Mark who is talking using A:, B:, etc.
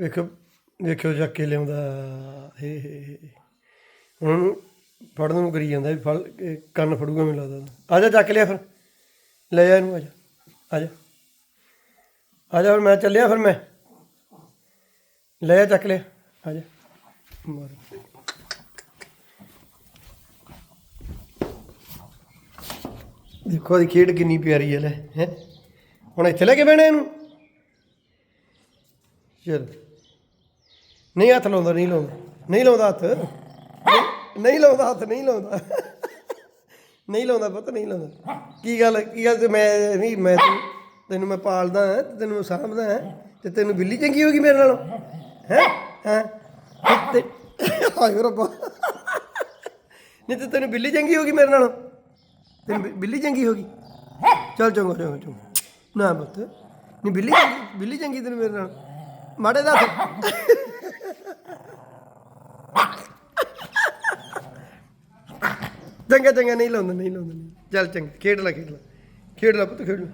A: ਵੇਖੋ, ਵੇਖਿਓ ਚੱਕ ਕੇ ਲਿਆਉਂਦਾ, ਹੇ ਹੇ ਹੁਣ ਫੜਨ ਨੂੰ ਕਰੀ ਜਾਂਦਾ ਵੀ ਫੜ ਕੰਨ ਫੜੂਗਾ ਮੈਨੂੰ ਲੱਗਦਾ। ਆ ਜਾ ਚੱਕ ਲਿਆ ਫਿਰ। ਲੈ ਜਾ ਇਹਨੂੰ, ਆ ਜਾ ਆ ਜਾ। ਆ ਜਾ ਫਿਰ ਮੈਂ ਚੱਲਿਆ ਫਿਰ ਮੈਂ। ਲੈ ਜਾ ਚੱਕ ਲਿਆ, ਆ ਜਾ। ਮਾਰ। ਦੇਖੋ ਦੀ ਖੇਡ ਕਿੰਨੀ ਪਿਆਰੀ ਹੈ ਲੈ, ਹੈ। ਹੁਣ ਇੱਥੇ ਲੈ ਕੇ ਬਹਿਣਾ ਇਹਨੂੰ। ਚਲ ਨਹੀਂ ਹੱਥ ਲਾਉਂਦਾ, ਨਹੀਂ ਲਾਉਂਦਾ। ਨਹੀਂ ਲਾਉਂਦਾ ਹੱਥ। ਨਹੀਂ- ਲਾਉਂਦਾ ਹੱਥ, ਨਹੀਂ ਲਾਉਂਦਾ। ਨਹੀਂ ਲਾਉਂਦਾ ਪੁੱਤ, ਨਹੀਂ ਲਾਉਂਦਾ। ਕੀ ਗੱਲ ਕੀ ਗੱਲ ਤੇ ਮੈਂ ਨਹੀਂ ਮੈਂ ਤੈਨੂੰ ਤੈਨੂੰ ਮੈਂ ਪਾਲਦਾ ਹਾਂ, ਤੇ ਤੈਨੂੰ ਸਾਂਭਦਾ ਹਾਂ, ਤੇ ਤੈਨੂੰ ਬਿੱਲੀ ਚੰਗੀ ਹੋਗੀ ਮੇਰੇ ਨਾਲੋਂ। ਹੈ? ਹੈ? ਤੇ ਹਾਏ ਰੱਬਾ। ਨਹੀਂ ਤੇ ਤੈਨੂੰ ਬਿੱਲੀ ਚੰਗੀ ਹੋਗੀ ਮੇਰੇ ਨਾਲੋਂ। ਤੈਨੂੰ ਬਿੱਲੀ ਚੰਗੀ ਹੋਗੀ ਚੱਲ ਚੰਗਾ ਚੰਗਾ ਚੰਗਾ। ਨਾ ਪੁੱਤ। ਨਹੀਂ ਬਿੱਲੀ ਚੰਗੀ ਬਿੱਲੀ ਚੰਗੀ ਤੈਨੂੰ ਮੇਰੇ ਨਾਲ। ਮਾੜੇ ਦਾ ਹੱਥ ਚੰਗਾ ਚੰਗਾ ਨਹੀਂ ਲਾਉਂਦਾ ਨਹੀਂ ਲਾਉਂਦਾ ਨਹੀਂ ਚੱਲ ਚੰਗਾ ਖੇਡ ਲੈ ਖੇਡ ਲੈ ਖੇਡ ਲੈ ਪੁੱਤ ਖੇਡ ਲੈ